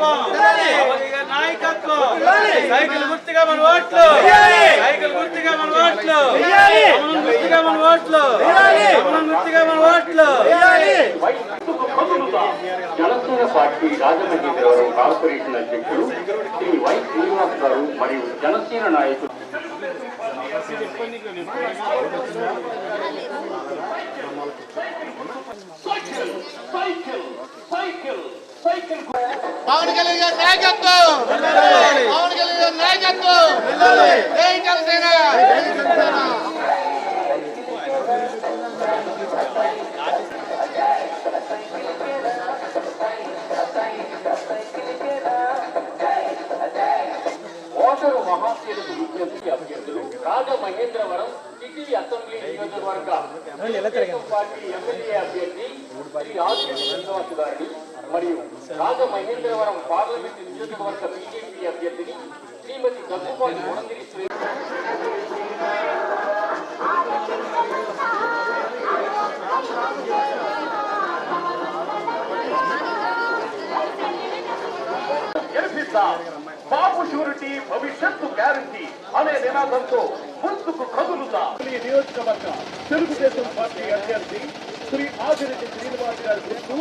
నాయకత్వం. మోదీ గారి నాయకత్వం సైకిల్ గుర్తుగా మన ఓట్లు. సైకిల్ గుర్తుగా మన ఓట్లు. అమలం గుర్తుగా మన ఓట్లు. అమలం గుర్తుగా మన ఓట్లు. జనసేన పార్టీ రాజమహేంద్రవరం కార్పొరేషన్ అధ్యక్షుడు శ్రీ వై శ్రీనివాస్ గారు మరియు జనసేన నాయకులు పవన్ కళ్యాణ్ గారి నాయకత్వం. పవన్ కళ్యాణ్ గారి నాయకత్వం. జై జనసేన. ఓటరు మహాశీలకు విజ్ఞప్తి అభ్యర్థులు రాజమహేంద్రవరం సిటీ అసెంబ్లీ నియోజకవర్గ పార్టీ ఎమ్మెల్యే అభ్యర్థి శ్రీ ఆదిత్య శ్రీనివాస్ గారిని మరియు రాజమహేంద్రవరం పార్లమెంట్ నియోజకవర్గ బీజేపీ అభ్యర్థిని శ్రీమతి దగ్గుమాటి గుణగిరి బాబు షూరిటీ భవిష్యత్తు గ్యారంటీ అనే నినాదంతో ముందుకు కదులుతా ఈ నియోజకవర్గ తెలుగుదేశం పార్టీ అభ్యర్థి శ్రీ ఆదిరెడ్డి శ్రీనివాస్ గారి గుర్తు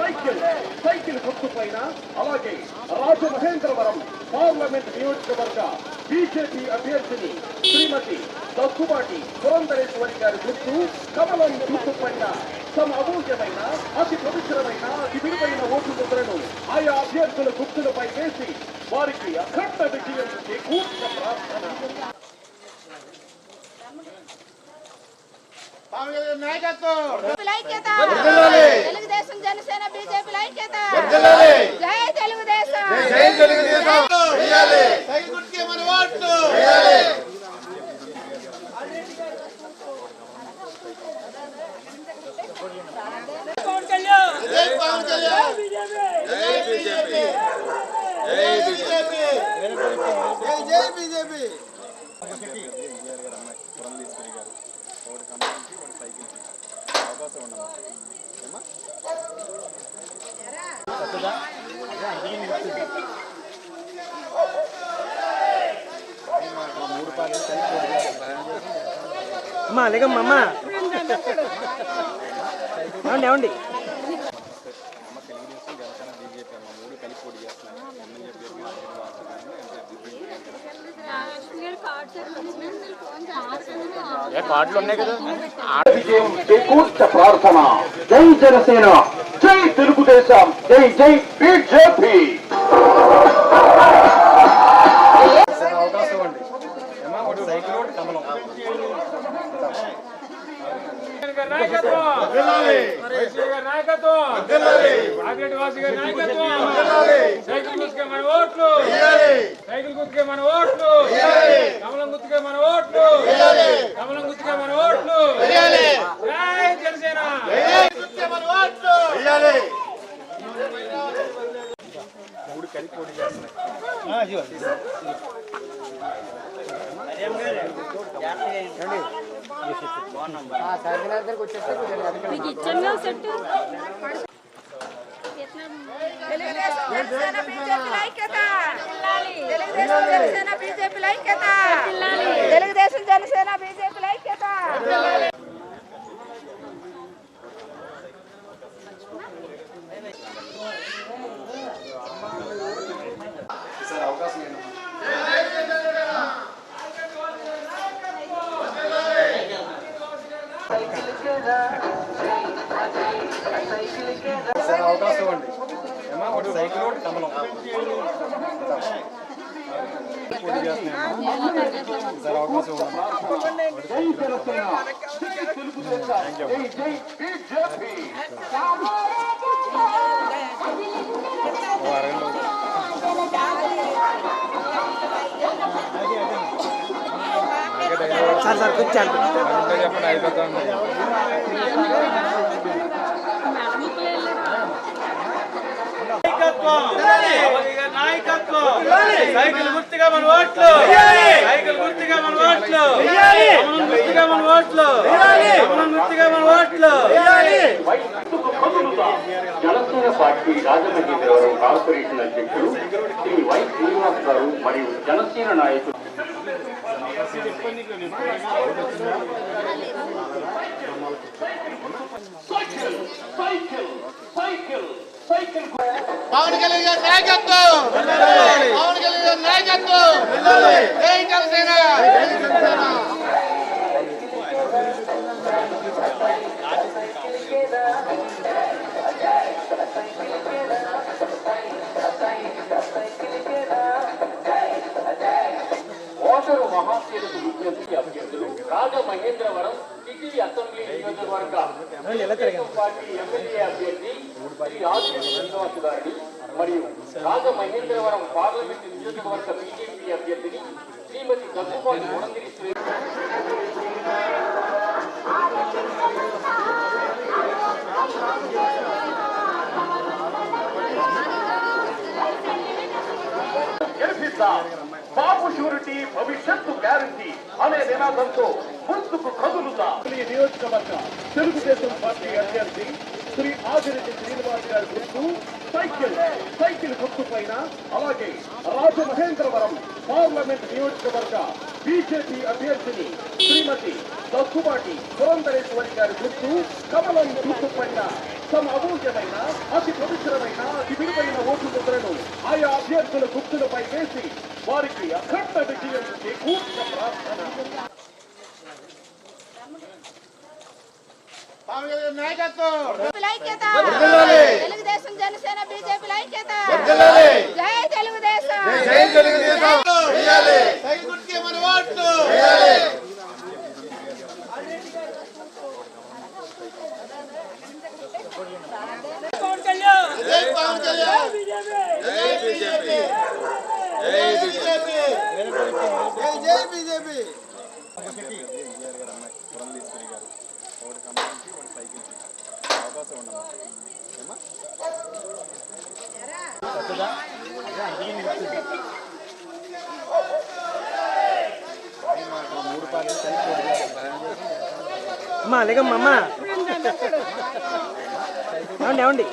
సైకిల్ సైకిల్ గుర్తు పైన అలాగే రాజమహేంద్రవరం పార్లమెంట్ నియోజకవర్గ బీజేపీ అభ్యర్థిని శ్రీమతి దగ్గుబాటి పురంధరేశ్వరి గారి గుర్తు కమలం గుర్తు పైన తమ అమూల్యమైన అతి పవిత్రమైన అతి విలువైన ఓటు ముద్రను ఆయా అభ్యర్థుల గుర్తులపై వేసి వారికి అఖండ విజయం చేకూర్చ ప్రార్థన. నాయకత్వం ఐక్యత తెలుగుదేశం జనసేన బీజేపీ ఐక్యత జై తెలుగుదేశం జై తెలుగుదేశం సైకిల్ గుర్తుకే మన ఓట్లు జై పవన్ కళ్యాణ్ జై బీజేపీ జై బీజేపీ జై జై బీజేపీ అమ్మా లేకమ్మా అమ్మా. ఏమండి ప్రార్థన జై జనసేన. జై తెలుగుదేశం. జై జై బీజేపీ నాయకత్వం వైసీపీ గారి నాయకత్వం ఆదిరెడ్డి వాసి గారి నాయకత్వం సైకిల్ గుర్తుకే మన ఓట్లు సైకిల్ గుర్తుకే మన ఓట్లు కమలం గుర్తుకే మన ఓట్లు కమలం గుర్తుకే మన ఓట్లు జై జనసేన మన ఓట్లు తెలుగుదేశం జనసేన బీజేపీ ఐక్యత సార్ సార్ కూర్చోండి. నాయకత్వం మోదీ గారి నాయకత్వం ఓట్లు సైకిల్ గుర్తుగా మన ఓట్లు. సైకిల్ గుర్తుగా మన ఓట్లు. అమలం గుర్తుగా మన ఓట్లు. అమలం గుర్తుగా మన ఓట్లు. జనసేన పార్టీ రాజమహేంద్రవరం కార్పొరేషన్ అధ్యక్షుడు శ్రీ వై శ్రీనివాస్ గారు మరియు జనసేన నాయకులు పవన్ కళ్యాణ్ గారి నాయకత్వం! పవన్ కళ్యాణ్ గారి నాయకత్వం! జై జనసేన! ఓటరు మహాశీలకు విజ్ఞప్తి అభ్యర్థులు రాజమహేంద్రవరం సిటీ అసెంబ్లీ నియోజకవర్గ తెలుగుదేశం పార్టీ ఎమ్మెల్యే అభ్యర్థి శ్రీ ఆదిత్య శ్రీనివాస్ గారిని మరియు రాజమహేంద్రవరం పార్లమెంట్ నియోజకవర్గ బీజేపీ అభ్యర్థిని శ్రీమతి దగ్గుపాటి గుణగిరి శ్రీ గెలిపిద్దాం బాబు షూరిటీ భవిష్యత్తు గ్యారంటీ అనే నినాదంతో ముందుకు కదులుతా. ఈ నియోజకవర్గ తెలుగుదేశం పార్టీ అభ్యర్థి శ్రీ ఆదిరెడ్డి శ్రీనివాస్ గారి గుర్తు సైకిల్ సైకిల్ గుర్తు పైన అలాగే రాజమహేంద్రవరం పార్లమెంట్ నియోజకవర్గ బీజేపీ అభ్యర్థిని శ్రీమతి దగ్గుబాటి పురంధరేశ్వరి గారి గుర్తు కమలం గుర్తు పైన తమ అమూల్యమైన అతి పవిత్రమైన అతి విలువైన ఓటు ముద్రను ఆయా అభ్యర్థుల గుర్తులపై వేసి వారికి అఖండ విజయం చేకూర్చిన ప్రార్థన పవన్ కళ్యాణ్ నాయకత్వం ఐక్యత తెలుగుదేశం జనసేన బీజేపీ ఐక్యత జై తెలుగుదేశం సైకిల్ గుర్తుకే మన ఓట్లు జై పవన్ కళ్యాణ్ జై బీజేపీ జై బీజేపీ జై జై బీజేపీ అమ్మా లేకమ్మా అమ్మా. ఏమండి ఏమండి?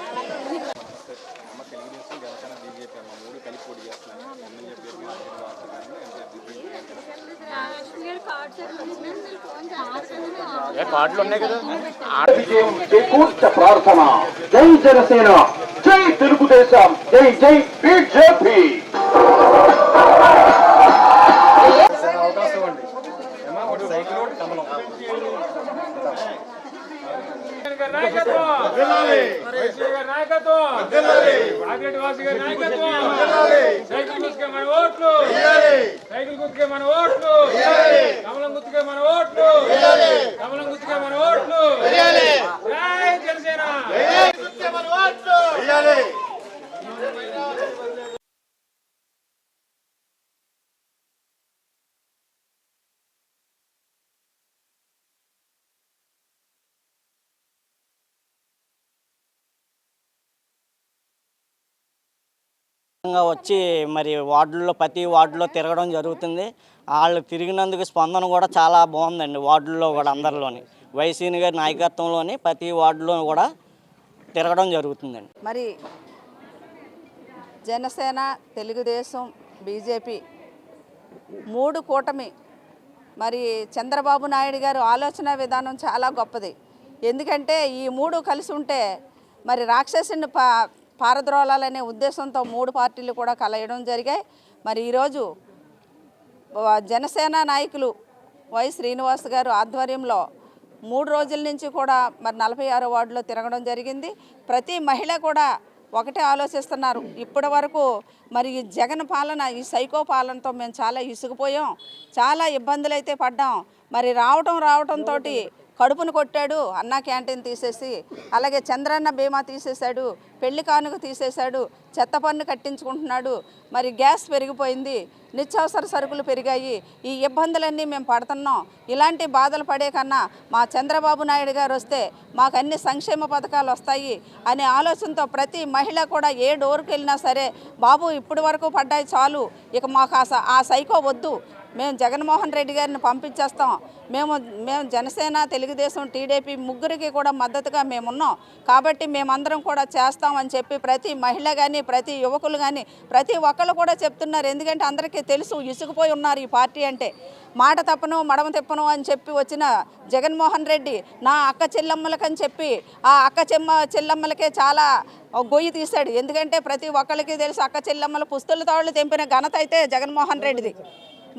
ప్రార్థన. జై జనసేన జై తెలుగుదేశం జై జై బీజేపీ గారి నాయకత్వం వైసీపీ గారి నాయకత్వం ఆదిరెడ్డి వాసి గారి నాయకత్వం సైకిల్ గుర్తుకే మన ఓట్లు సైకిల్ గుర్తుకే మన ఓట్లు కమలం గుర్తుకే మన ఓట్లు కమలం గుర్తుకే మన ఓట్లు జై జనసేన గుర్తుకే మన ఓట్లు విధంగా వచ్చి మరి వార్డుల్లో ప్రతి వార్డులో తిరగడం జరుగుతుంది. వాళ్ళు తిరిగినందుకు స్పందన కూడా చాలా బాగుందండి వార్డుల్లో కూడా అందరిలోని. వైసీని గారి నాయకత్వంలోని ప్రతి వార్డులో కూడా తిరగడం జరుగుతుందండి. మరి జనసేన తెలుగుదేశం బీజేపీ మూడు కూటమి. మరి చంద్రబాబు నాయుడు గారు ఆలోచన విధానం చాలా గొప్పది. ఎందుకంటే ఈ మూడు కలిసి ఉంటే మరి రాక్షసుని పా పారద్రోలాలనే ఉద్దేశంతో మూడు పార్టీలు కూడా కలయడం జరిగాయి. మరి ఈరోజు జనసేన నాయకులు వై శ్రీనివాస్ గారు ఆధ్వర్యంలో మూడు రోజుల నుంచి కూడా మరి నలభై ఆరో వార్డులో తిరగడం జరిగింది. ప్రతి మహిళ కూడా ఒకటే ఆలోచిస్తున్నారు. ఇప్పటి వరకు మరి ఈ జగన్ పాలన ఈ సైకో పాలనతో మేము చాలా ఇసుకుపోయాం చాలా ఇబ్బందులు అయితే పడ్డాం. మరి రావటం రావటంతో కడుపును కొట్టాడు అన్నా క్యాంటీన్ తీసేసి అలాగే చంద్రన్న బీమా తీసేశాడు పెళ్ళి కానుక తీసేశాడు చెత్త పన్ను కట్టించుకుంటున్నాడు మరి గ్యాస్ పెరిగిపోయింది నిత్యావసర సరుకులు పెరిగాయి ఈ ఇబ్బందులన్నీ మేము పడుతున్నాం. ఇలాంటి బాధలు పడే కన్నా మా చంద్రబాబు నాయుడు గారు వస్తే మాకు అన్ని సంక్షేమ పథకాలు వస్తాయి అనే ఆలోచనతో ప్రతి మహిళ కూడా ఏ డోర్కి వెళ్ళినా సరే బాబు ఇప్పటి వరకు పడ్డాయి చాలు ఇక మాకు ఆ స- ఆ సైకో వద్దు మేము జగన్మోహన్ రెడ్డి గారిని పంపించేస్తాం. మేము మేము జనసేన తెలుగుదేశం టీడీపీ ముగ్గురికి కూడా మద్దతుగా మేము ఉన్నాం కాబట్టి మేమందరం కూడా చేస్తామని చెప్పి ప్రతి మహిళ కానీ ప్రతి యువకులు కానీ ప్రతి ఒక్కళ్ళు కూడా చెప్తున్నారు. ఎందుకంటే అందరికీ తెలుసు ఇసుకుపోయి ఉన్నారు ఈ పార్టీ అంటే. మాట తప్పను మడమ తిప్పను అని చెప్పి వచ్చిన జగన్మోహన్ రెడ్డి నా అక్క చెల్లమ్మలకని చెప్పి ఆ అక్క చెమ్మ చెల్లమ్మలకే చాలా గొయ్యి తీశాడు. ఎందుకంటే ప్రతి ఒక్కరికి తెలుసు అక్క చెల్లమ్మల పుస్తుల తాళ్ళు తెంపిన ఘనత అయితే జగన్మోహన్ రెడ్డిది.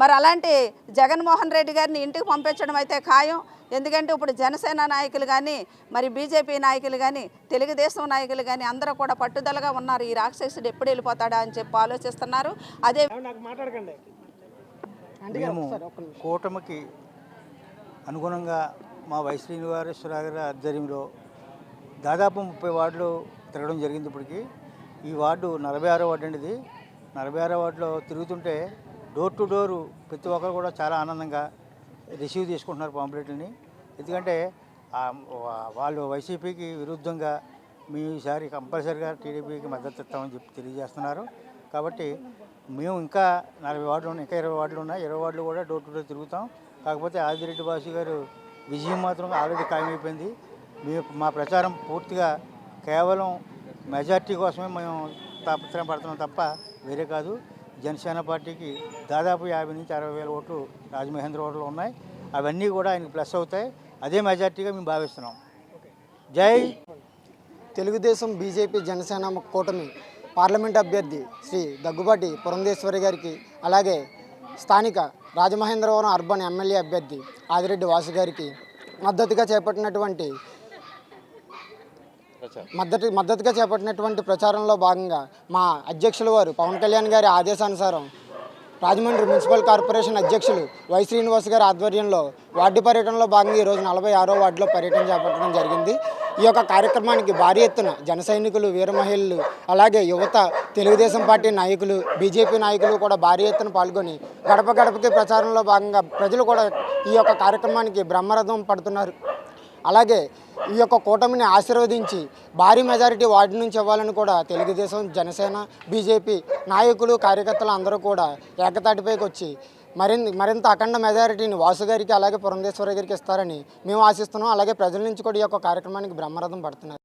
మరి అలాంటి జగన్మోహన్ రెడ్డి గారిని ఇంటికి పంపించడం అయితే ఖాయం. ఎందుకంటే ఇప్పుడు జనసేన నాయకులు కానీ మరి బీజేపీ నాయకులు కానీ తెలుగుదేశం నాయకులు కానీ అందరూ కూడా పట్టుదలగా ఉన్నారు. ఈ రాక్షసుడు ఎప్పుడు వెళ్ళిపోతాడా అని చెప్పి ఆలోచిస్తున్నారు. అదే మేము కూటమికి అనుగుణంగా మా వై శ్రీనివారేశ్వర గారి ఆధ్వర్యంలో దాదాపు ముప్పై వార్డులు తిరగడం జరిగింది ఇప్పటికి. ఈ వార్డు నలభై ఆరో వార్డు అండి ఇది. నలభై ఆరో వార్డులో తిరుగుతుంటే డోర్ టు డోరు ప్రతి ఒక్కరు కూడా చాలా ఆనందంగా రిసీవ్ చేసుకుంటున్నారు పాంప్లెట్లని. ఎందుకంటే వాళ్ళు వైసీపీకి విరుద్ధంగా మీ ఈసారి కంపల్సరిగా టీడీపీకి మద్దతు ఇస్తామని చెప్పి తెలియజేస్తున్నారు. కాబట్టి మేము ఇంకా నలభై వార్డులు ఉన్నాయి ఇంకా ఇరవై వార్డులు ఉన్నాయి. ఇరవై వార్డులు కూడా డోర్ టు డోర్ తిరుగుతాం. కాకపోతే ఆదిరెడ్డి బాసు గారు విజయం మాత్రం ఆల్రెడీ ఖాయమైపోయింది. మేము మా ప్రచారం పూర్తిగా కేవలం మెజార్టీ కోసమే మేము తాపత్రయం పడుతున్నాం తప్ప వేరే కాదు. జనసేన పార్టీకి దాదాపు యాభై నుంచి అరవై వేల ఓట్లు రాజమహేంద్ర ఓట్లు ఉన్నాయి. అవన్నీ కూడా ఆయనకు ప్లస్ అవుతాయి. అదే మెజార్టీగా మేము భావిస్తున్నాం. జై తెలుగుదేశం బీజేపీ జనసేన కూటమి పార్లమెంట్ అభ్యర్థి శ్రీ దగ్గుబాటి పురంధేశ్వరి గారికి అలాగే స్థానిక రాజమహేంద్రవరం అర్బన్ ఎమ్మెల్యే అభ్యర్థి ఆదిరెడ్డి వాసు గారికి మద్దతుగా చేపట్టినటువంటి మద్దతు మద్దతుగా చేపట్టినటువంటి ప్రచారంలో భాగంగా మా అధ్యక్షుల వారు పవన్ కళ్యాణ్ గారి ఆదేశానుసారం రాజమండ్రి మున్సిపల్ కార్పొరేషన్ అధ్యక్షులు వై శ్రీనివాస్ గారి ఆధ్వర్యంలో వార్డు పర్యటనలో భాగంగా ఈరోజు నలభై ఆరో వార్డులో పర్యటన చేపట్టడం జరిగింది. ఈ యొక్క కార్యక్రమానికి భారీ ఎత్తున జన సైనికులు వీర మహిళలు అలాగే యువత తెలుగుదేశం పార్టీ నాయకులు బీజేపీ నాయకులు కూడా భారీ ఎత్తున పాల్గొని గడప గడపకి ప్రచారంలో భాగంగా ప్రజలు కూడా ఈ యొక్క కార్యక్రమానికి బ్రహ్మరథం పడుతున్నారు. అలాగే ఈ యొక్క కూటమిని ఆశీర్వదించి భారీ మెజారిటీ వార్డు నుంచి ఇవ్వాలని కూడా తెలుగుదేశం జనసేన బీజేపీ నాయకులు కార్యకర్తలు అందరూ కూడా ఏకతాటిపైకి వచ్చి మరింత మరింత అఖండ మెజారిటీని వాసు గారికి అలాగే పురంధేశ్వరి గారికి ఇస్తారని మేము ఆశిస్తున్నాం. అలాగే ప్రజల నుంచి కూడా ఈ యొక్క కార్యక్రమానికి బ్రహ్మరథం పడుతున్నారు.